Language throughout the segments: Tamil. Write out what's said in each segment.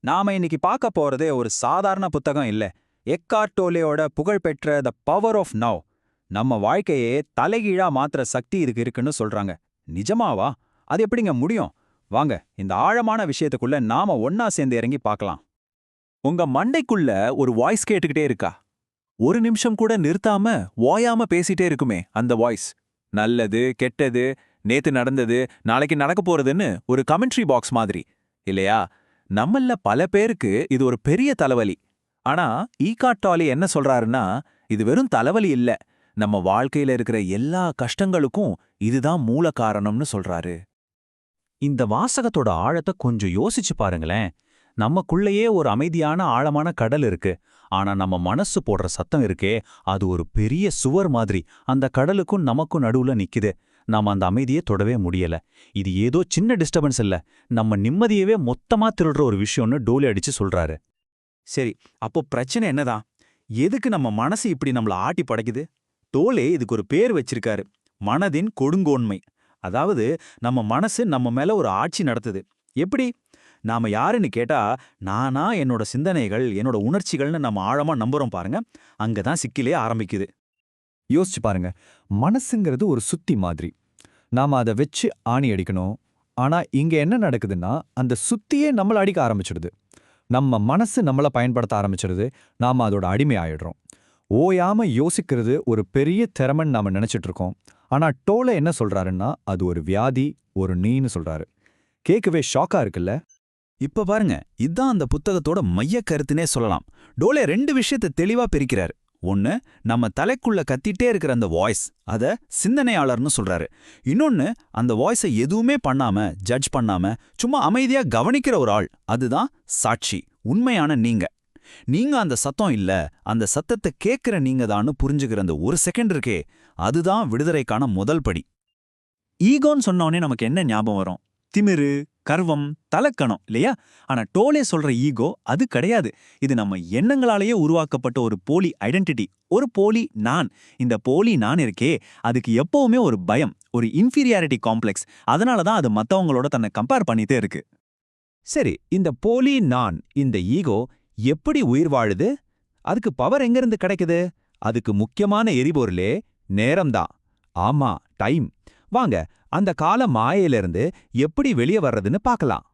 நாம இன்னைக்கு பார்க்க போறதே ஒரு சாதாரண புத்தகம் இல்ல. எக்கார்டோலியோட புகழ்பெற்ற த பவர் ஆஃப் நவ். நம்ம வாழ்க்கையே தலைகீழா மாத்துற சக்தி இதுக்கு இருக்குன்னு சொல்றாங்க. நிஜமாவா? அது எப்படிங்க முடியும்? வாங்க இந்த ஆழமான விஷயத்துக்குள்ள நாம ஒன்னா சேர்ந்து இறங்கி பார்க்கலாம். உங்க மண்டைக்குள்ள ஒரு வாய்ஸ் கேட்டுக்கிட்டே இருக்கா? ஒரு நிமிஷம் கூட நிறுத்தாம ஓயாம பேசிட்டே இருக்குமே அந்த வாய்ஸ் நல்லது கெட்டது நேத்து நடந்தது நாளைக்கு நடக்க போறதுன்னு ஒரு கமெண்ட்ரி பாக்ஸ் மாதிரி. இல்லையா? நம்மள பல பேருக்கு இது ஒரு பெரிய தலைவலி. ஆனா ஈகாட்டாலி என்ன சொல்றாருன்னா இது வெறும் தலைவலி இல்ல. நம்ம வாழ்க்கையில இருக்கிற எல்லா கஷ்டங்களுக்கும் இதுதான் மூல காரணம்னு சொல்றாரு. இந்த வாசகத்தோட ஆழத்தை கொஞ்சம் யோசிச்சு பாருங்களேன். நமக்குள்ளேயே ஒரு அமைதியான ஆழமான கடல் இருக்கு. ஆனா நம்ம மனசு போடுற சத்தம் இருக்கே அது ஒரு பெரிய சுவர் மாதிரி. அந்த கடலுக்கும் நமக்கும் நடுவுல நிக்குது. நாம அந்த அமைதியை தொடவே முடியல. இது ஏதோ சின்ன டிஸ்டர்பன்ஸ் இல்ல. நம்ம நிம்மதியவே மொத்தமா திருடுற ஒரு விஷயம்னு டோலி அடிச்சு சொல்றாரு. சரி அப்போ பிரச்சனை என்னதான்? எதுக்கு நம்ம மனசு இப்படி நம்மள ஆட்டி படைக்குது? டோலே இதுக்கு ஒரு பேர் வச்சிருக்காரு. மனதின் கொடுங்கோன்மை. அதாவது நம்ம மனசு நம்ம மேல ஒரு ஆட்சி நடத்துது. எப்படி? நாம யாருன்னு கேட்டா நானா என்னோட சிந்தனைகள் என்னோட உணர்ச்சிகள்னு நம்ம ஆழமா நம்புறோம் பாருங்க. அங்கதான் சிக்கிலே ஆரம்பிக்குது. யோசிச்சு பாருங்க. மனசுங்கிறது ஒரு சுத்தி மாதிரி. நாம அதை வச்சு ஆணி அடிக்கணும். ஆனா இங்க என்ன நடக்குதுன்னா அந்த சுத்தியே நம்மள அடிக்க ஆரம்பிச்சிடுது. நம்ம மனசு நம்மள பயன்படுத்த ஆரம்பிச்சிடுது. நாம அதோட அடிமை ஆயிடுறோம். ஓயாம யோசிக்கிறது ஒரு பெரிய திறமன் நாம நினைச்சிட்டு இருக்கோம் ஆனா டோல என்ன சொல்றாருன்னா அது ஒரு வியாதி ஒரு நீன்னு சொல்றாரு. கேட்கவே ஷாக்கா இருக்குல்ல? இப்ப பாருங்க இதான் அந்த புத்தகத்தோட மைய கருத்துனே சொல்லலாம். டோலே ரெண்டு விஷயத்தை தெளிவா பிரிக்கிறாரு. ஒன்னு நம்ம தலைக்குள்ள கத்திட்டே இருக்கிற அந்த வாய்ஸ் அத சிந்தனையாளர்னு சொல்றாரு. இன்னொன்னு அந்த வாய்ஸை எதுவுமே பண்ணாம ஜட்ஜ் பண்ணாம சும்மா அமைதியா கவனிக்கிற ஒரு ஆள் அதுதான் சாட்சி உண்மையான நீங்க. நீங்க அந்த சத்தம் இல்ல அந்த சத்தத்தை கேட்கிற நீங்க தான்னு புரிஞ்சுக்கிற அந்த ஒரு செகண்ட் இருக்கே அதுதான் விடுதலைக்கான முதல் படி. ஈகோன்னு சொன்னோடனே நமக்கு என்ன ஞாபகம் வரும்? திமிரு கர்வம் தலக்கணம் இல்லையா? ஆனா டோலே சொல்ற ஈகோ அது கிடையாது. இது நம்ம எண்ணங்களாலேயே உருவாக்கப்பட்ட ஒரு போலி ஐடென்டிட்டி ஒரு போலி நான். இந்த போலி நான் இருக்கே அதுக்கு எப்பவுமே ஒரு பயம் ஒரு இன்ஃபீரியாரிட்டி காம்ப்ளெக்ஸ். அதனால தான் அது மத்தவங்களோட தன்னை கம்பேர் பண்ணிட்டே இருக்கு. சரி இந்த போலி நான் இந்த ஈகோ எப்படி உயிர் வாழுது? அதுக்கு பவர் எங்கிருந்து கிடைக்குது? அதுக்கு முக்கியமான எரிபொருளே நேரம்தான். ஆமா டைம். வாங்க அந்த கால மாயையிலிருந்து எப்படி வெளியே வர்றதுன்னு பார்க்கலாம்.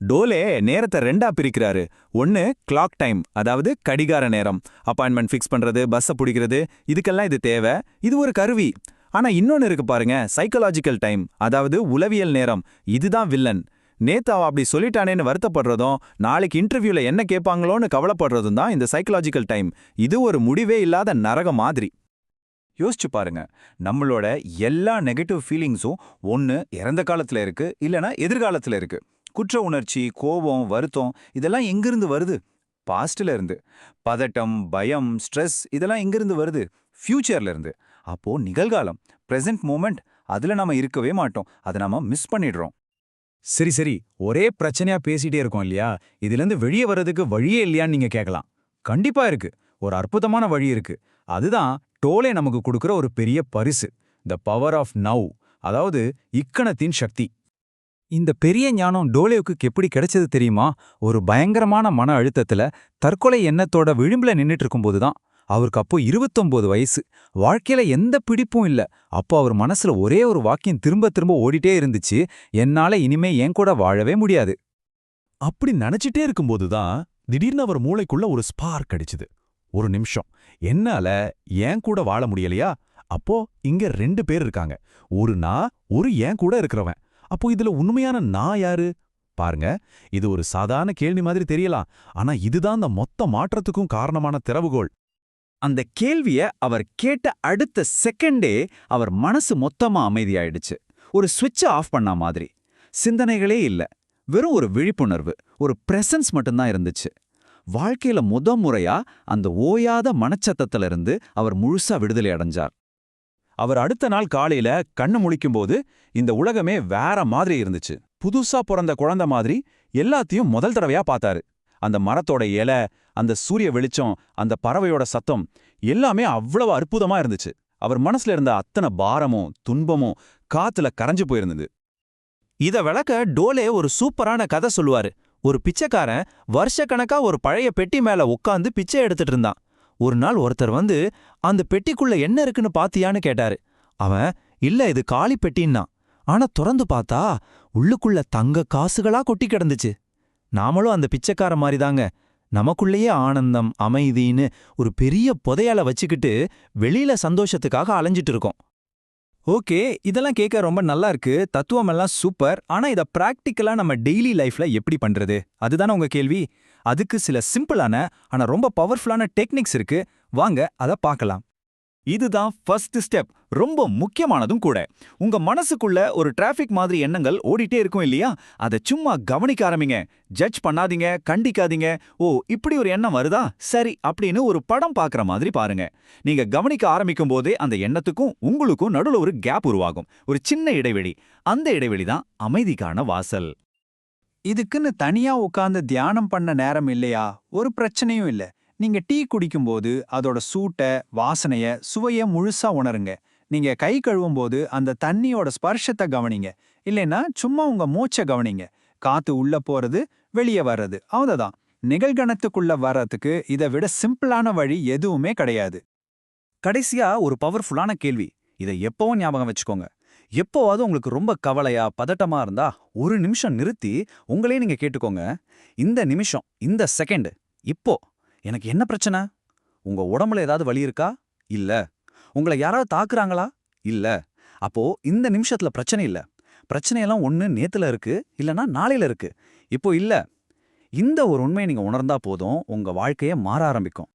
டோலே நேரத்தை ரெண்டா பிரிக்கிறாரு. ஒன்னு கிளாக் டைம் அதாவது கடிகார நேரம். அப்பாயின்மெண்ட் ஃபிக்ஸ் பண்றது பஸ்ஸை பிடிக்கிறது இதுக்கெல்லாம் இது தேவை. இது ஒரு கருவி. ஆனா இன்னொன்னு இருக்கு பாருங்க சைக்கலாஜிக்கல் டைம் அதாவது உளவியல் நேரம். இதுதான் வில்லன் நேத்து அப்படி சொல்லிட்டானேன்னு வருத்தப்படுறதும் நாளைக்கு இன்டர்வியூல என்ன கேட்பாங்களோன்னு கவலைப்படுறதும் தான் இந்த சைக்கலாஜிக்கல் டைம் இது ஒரு முடிவே இல்லாத நரக மாதிரி. யோசிச்சு பாருங்க. நம்மளோட எல்லா நெகட்டிவ் ஃபீலிங்ஸும் ஒன்று இறந்த காலத்துல இருக்கு இல்லனா எதிர்காலத்துல இருக்கு. குற்ற உணர்ச்சி கோபம் வருத்தம் இதெல்லாம் எங்கிருந்து வருது? பாஸ்டில் இருந்து. பதட்டம் பயம் ஸ்ட்ரெஸ் இதெல்லாம் எங்கிருந்து வருது? ஃபியூச்சர்ல இருந்து. அப்போ நிகழ்காலம் பிரசன்ட் மூமெண்ட் அதுல நாம இருக்கவே மாட்டோம். அதை நாம மிஸ் பண்ணிடுறோம். சரி சரி. ஒரே பிரச்சனையா பேசிட்டே இருக்கோம் இல்லையா? இதுலேருந்து வெளியே வர்றதுக்கு வழியே இல்லையான்னு நீங்க கேட்கலாம் கண்டிப்பா இருக்கு. ஒரு அற்புதமான வழி இருக்கு. அதுதான் டோலே நமக்கு கொடுக்குற ஒரு பெரிய பரிசு த பவர் ஆஃப் நவ் அதாவது இக்கணத்தின் சக்தி. இந்த பெரிய ஞானம் டோலேவுக்கு எப்படி கிடைச்சது தெரியுமா? ஒரு பயங்கரமான மன அழுத்தத்துல தற்கொலை எண்ணத்தோட விளிம்புல நின்னுட்டு இருக்கும்போது தான். அவருக்கு அப்போ இருபத்தொம்போது வயசு. வாழ்க்கையில எந்த பிடிப்பும் இல்ல. அப்போ அவர் மனசுல ஒரே ஒரு வாக்கியம் திரும்ப திரும்ப ஓடிட்டே இருந்துச்சு. என்னால இனிமே என் கூட வாழவே முடியாது. அப்படி நினைச்சிட்டே இருக்கும்போது தான் திடீர்னு அவர் மூளைக்குள்ள ஒரு ஸ்பார்க் அடிச்சுது. ஒரு நிமிஷம். என்னால ஏன் கூட வாழ முடியலையா? அப்போ இங்க ரெண்டு பேர் இருக்காங்க. ஒரு நான் ஒரு ஏன் கூட இருக்கிறவன். அப்போ இதுல உண்மையான நான் யாரு? பாருங்க இது ஒரு சாதாரண கேள்வி மாதிரி தெரியலாம். ஆனா இதுதான் அந்த மொத்த மாற்றத்துக்கும் காரணமான திறவுகோள். அந்த கேள்விய அவர் கேட்ட அடுத்த செகண்டே அவர் மனசு மொத்தமா அமைதியாயிடுச்சு. ஒரு சுவிட்சை ஆஃப் பண்ண மாதிரி. சிந்தனைகளே இல்ல. வெறும் ஒரு விழிப்புணர்வு ஒரு பிரசன்ஸ் மட்டும்தான் இருந்துச்சு. வாழ்க்கையில முத முறையா அந்த ஓயாத மனச்சத்தத்திலிருந்து அவர் முழுசா விடுதலை அடைஞ்சார். அவர் அடுத்த நாள் காலையில கண்ணு முழிக்கும்போது இந்த உலகமே வேற மாதிரி இருந்துச்சு. புதுசா பிறந்த குழந்தை மாதிரி எல்லாத்தையும் முதல் தடவையா பார்த்தாரு. அந்த மரத்தோட இலை அந்த சூரிய வெளிச்சம் அந்த பறவையோட சத்தம் எல்லாமே அவ்வளவு அற்புதமா இருந்துச்சு. அவர் மனசுல இருந்த அத்தனை பாரமும் துன்பமும் காத்துல கரைஞ்சு போயிருந்தது. இத விளக்க டோலே ஒரு சூப்பரான கதை சொல்லுவாரு. ஒரு பிச்சைக்காரன் வருஷக்கணக்கா ஒரு பழைய பெட்டி மேல உட்காந்து பிச்சை எடுத்துட்டு இருந்தான். ஒரு நாள் ஒருத்தர் வந்து அந்த பெட்டிக்குள்ள என்ன இருக்குன்னு பாத்தியான்னு கேட்டாரு. அவன் இல்ல இது காலி பெட்டின்னா ஆனா திறந்து பார்த்தா உள்ளுக்குள்ள தங்க காசுகளா கொட்டி கிடந்துச்சு. நாமளும் அந்த பிச்சைக்கார மாதிரி தாங்க நமக்குள்ளேயே ஆனந்தம் அமைதின்னு ஒரு பெரிய புதையால வச்சுக்கிட்டு வெளியில சந்தோஷத்துக்காக அலைஞ்சிட்டு இருக்கோம். ஓகே இதெல்லாம் கேட்க ரொம்ப நல்லா இருக்கு தத்துவம் எல்லாம் சூப்பர். ஆனா இத பிராக்டிக்கலா நம்ம டெய்லி லைஃப்ல எப்படி பண்றது? அதுதானே உங்க கேள்வி. அதுக்கு சில சிம்பிளான ஆனா ரொம்ப பவர்ஃபுல்லான டெக்னிக்ஸ் இருக்கு. வாங்க அத பார்க்கலாம். இதுதான் ஃபர்ஸ்ட் ஸ்டெப் ரொம்ப முக்கியமானதும் கூட. உங்க மனசுக்குள்ள ஒரு டிராஃபிக் மாதிரி எண்ணங்கள் ஓடிட்டே இருக்கும் இல்லையா? அதை சும்மா கவனிக்க ஆரம்பிங்க. ஜட்ஜ் பண்ணாதீங்க கண்டிக்காதீங்க. ஓ இப்படி ஒரு எண்ணம் வருதா? சரி அப்படின்னு ஒரு படம் பார்க்குற மாதிரி பாருங்க. நீங்க கவனிக்க ஆரம்பிக்கும் போதே அந்த எண்ணத்துக்கும் உங்களுக்கும் நடுவுல ஒரு கேப் உருவாகும். ஒரு சின்ன இடைவெளி. அந்த இடைவெளி தான் அமைதிக்கான வாசல். இதுக்குன்னு தனியா உட்கார்ந்து தியானம் பண்ண நேரம் இல்லையா? ஒரு பிரச்சனையும் இல்ல. நீங்க டீ குடிக்கும்போது அதோட சூட்டை வாசனைய சுவைய முழுசா உணருங்க. நீங்க கை கழுவும் போது அந்த தண்ணியோட ஸ்பர்ஷத்தை கவனிங்க. இல்லைன்னா சும்மா உங்க மூச்சை கவனிங்க. காத்து உள்ள போறது வெளியே வர்றது அவ்வளோதான் நிகழ்கணத்துக்குள்ள வர்றதுக்கு இதை விட சிம்பிளான வழி எதுவுமே கிடையாது. கடைசியா ஒரு பவர்ஃபுல்லான கேள்வி. இதை எப்பவும் ஞாபகம் வச்சுக்கோங்க. எப்போவாவது உங்களுக்கு ரொம்ப கவலையா பதட்டமா இருந்தா ஒரு நிமிஷம் நிறுத்தி உங்களே நீங்க கேட்டுக்கோங்க. இந்த நிமிஷம் இந்த செகண்ட் இப்போ. எனக்கு என்ன பிரச்சனை? உங்க உடம்புல ஏதாவது வலி இருக்கா? இல்ல. உங்களை யாராவது தாக்குறாங்களா? இல்ல. அப்போ இந்த நிமிஷத்துல பிரச்சனை இல்ல. பிரச்சனையெல்லாம் ஒண்ணு நேத்துல இருக்கு இல்லனா நாளையில இருக்கு. இப்போ இல்ல. இந்த ஒரு உண்மையை நீங்க உணர்ந்தா போதும் உங்க வாழ்க்கையை மாற ஆரம்பிக்கும்.